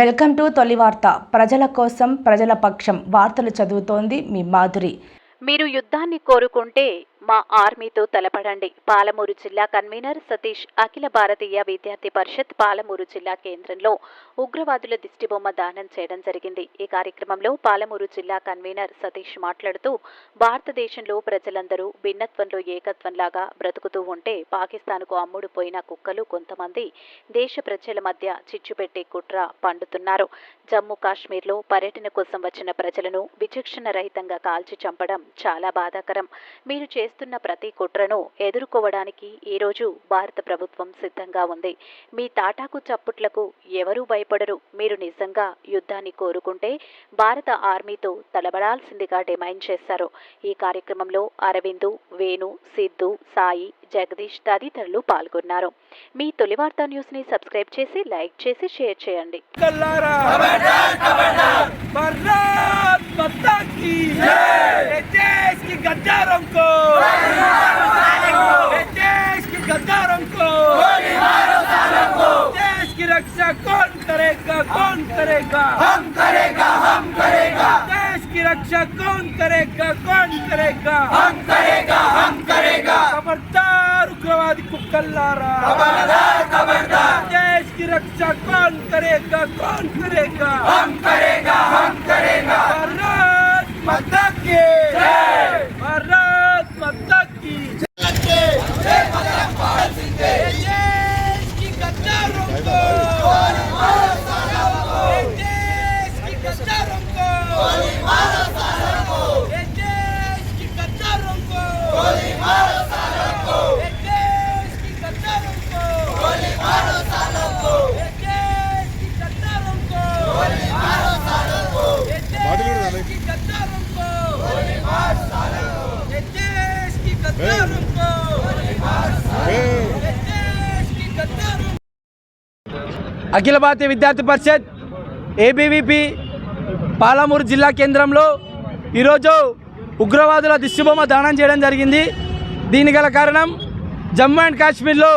Welcome to తొలి వార్త. ప్రజల కోసం ప్రజల పక్షం వార్తలు చదువుతోంది మీ మాధురి. మీరు యుద్ధాన్ని కోరుకుంటే మా ఆర్మీతో తలపడండి. పాలమూరు జిల్లా కన్వీనర్ సతీష్ అఖిల భారతీయ విద్యార్థి పరిషత్ పాలమూరు జిల్లా కేంద్రంలో ఉగ్రవాదుల దిష్టిబొమ్మ దానం చేయడం జరిగింది. ఈ కార్యక్రమంలో పాలమూరు జిల్లా కన్వీనర్ సతీష్ మాట్లాడుతూ భారతదేశంలో ప్రజలందరూ భిన్నత్వంలో ఏకత్వంలాగా బ్రతుకుతూ ఉంటే పాకిస్తాన్కు అమ్ముడు పోయిన కుక్కలు కొంతమంది దేశ ప్రజల మధ్య చిచ్చుపెట్టే కుట్ర పండుతున్నారు. జమ్మూ కాశ్మీర్లో పర్యటన కోసం వచ్చిన ప్రజలను విచక్షణ రహితంగా కాల్చి చంపడం చాలా బాధాకరం. మీరు చేస్తున్న ప్రతి కుట్రను ఎదుర్కోవడానికి ఈరోజు భారత ప్రభుత్వం సిద్ధంగా ఉంది. మీ తాటాకు చప్పుట్లకు ఎవరూ భయపడరు. మీరు నిజంగా యుద్ధాన్ని కోరుకుంటే భారత ఆర్మీతో తలబడాల్సిందిగా డిమాండ్ చేశారు. ఈ కార్యక్రమంలో అరవిందు వేణు సిద్ధు సాయి జగదీష్ తదితరులు పాల్గొన్నారు. మీ తొలి వార్తా న్యూస్ని సబ్స్క్రైబ్ చేసి లైక్ చేసి షేర్ చేయండి. కల్లారా? रक्षा कौन करेगा? कौन करेगा? हम करेगा हम करेगा। देश की रक्षा कौन करेगा? कौन करेगा? हम करेगा हम करेगा। खबरदार उग्रवादी को कल्लारा। खबरदार खबरदार। देश की रक्षा कौन करेगा? कौन करेगा? हम करेगा हम करेगा। भारत माता की जय। అఖిల భారతీయ విద్యార్థి పరిషత్ ఏబీవీపీ పాలమూరు జిల్లా కేంద్రంలో ఈరోజు ఉగ్రవాదుల దిష్టిబొమ్మ దానం చేయడం జరిగింది. దీని గల కారణం జమ్మూ అండ్ కాశ్మీర్లో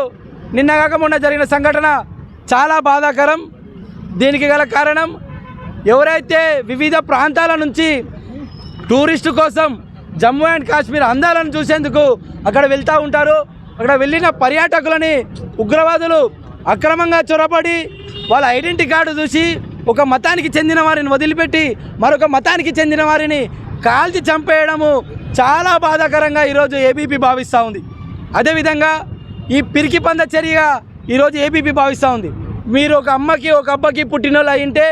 నిన్నగాక మొన్న జరిగిన సంఘటన చాలా బాధాకరం. దీనికి గల కారణం ఎవరైతే వివిధ ప్రాంతాల నుంచి టూరిస్టు కోసం జమ్మూ అండ్ కాశ్మీర్ అందాలను చూసేందుకు అక్కడ వెళ్తూ ఉంటారు. అక్కడ వెళ్ళిన పర్యాటకులని ఉగ్రవాదులు అక్రమంగా చొరబడి వాళ్ళ ఐడెంటిటీ కార్డు చూసి ఒక మతానికి చెందిన వారిని వదిలిపెట్టి మరొక మతానికి చెందిన వారిని కాల్చి చంపేయడము చాలా బాధాకరంగా ఈరోజు ఏబీపీ భావిస్తూ ఉంది. అదేవిధంగా ఈ పిరికి పంద చర్యగా ఈరోజు ఏబీపీ భావిస్తూ ఉంది. మీరు ఒక అమ్మకి ఒక అబ్బకి పుట్టినోళ్ళు అయింటే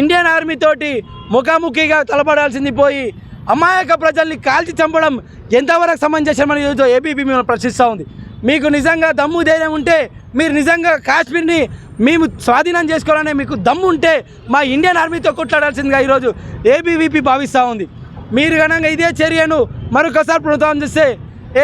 ఇండియన్ ఆర్మీ తోటి ముఖాముఖిగా తలపడాల్సింది పోయి అమాయక ప్రజల్ని కాల్చి చంపడం ఎంతవరకు సమంజసమని ఈరోజు ఏబీపీ మిమ్మల్ని ప్రశ్నిస్తూ ఉంది. మీకు నిజంగా దమ్ము ధైర్యం ఉంటే మీరు నిజంగా కాశ్మీర్ని మేము స్వాధీనం చేసుకోవాలనే మీకు దమ్ము ఉంటే మా ఇండియన్ ఆర్మీతో కొట్లాడాల్సిందిగా ఈరోజు ఏబీవీపీ భావిస్తూ ఉంది. మీరు కనుక ఇదే చర్యను మరొకసారి ప్రభుత్వం చేస్తే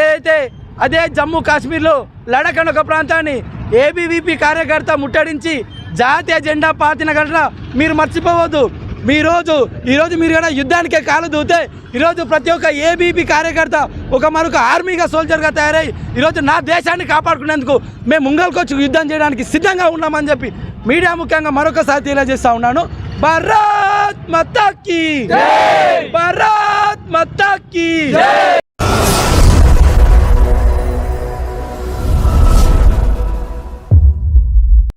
ఏదైతే అదే జమ్మూ కాశ్మీర్లో లడఖ్ అనే ఒక ప్రాంతాన్ని ఏబీవీపీ కార్యకర్త ముట్టడించి జాతీయ జెండా పాతిన ఘటన మీరు మర్చిపోవద్దు. మీ రోజు ఈరోజు మీరు కనుక యుద్ధానికే కాలు దూతే ఈరోజు ప్రతి ఒక్క ఏబీపీ కార్యకర్త ఒక మరొక ఆర్మీగా సోల్జర్గా తయారై ఈరోజు నా దేశాన్ని కాపాడుకునేందుకు మేము ముంగల్కొచ్చి యుద్ధం చేయడానికి సిద్ధంగా ఉన్నామని చెప్పి మీడియా ముఖ్యంగా మరొకసారి తెలియజేస్తా ఉన్నాను. భారత్ మతాకి! భారత్ మతాకి!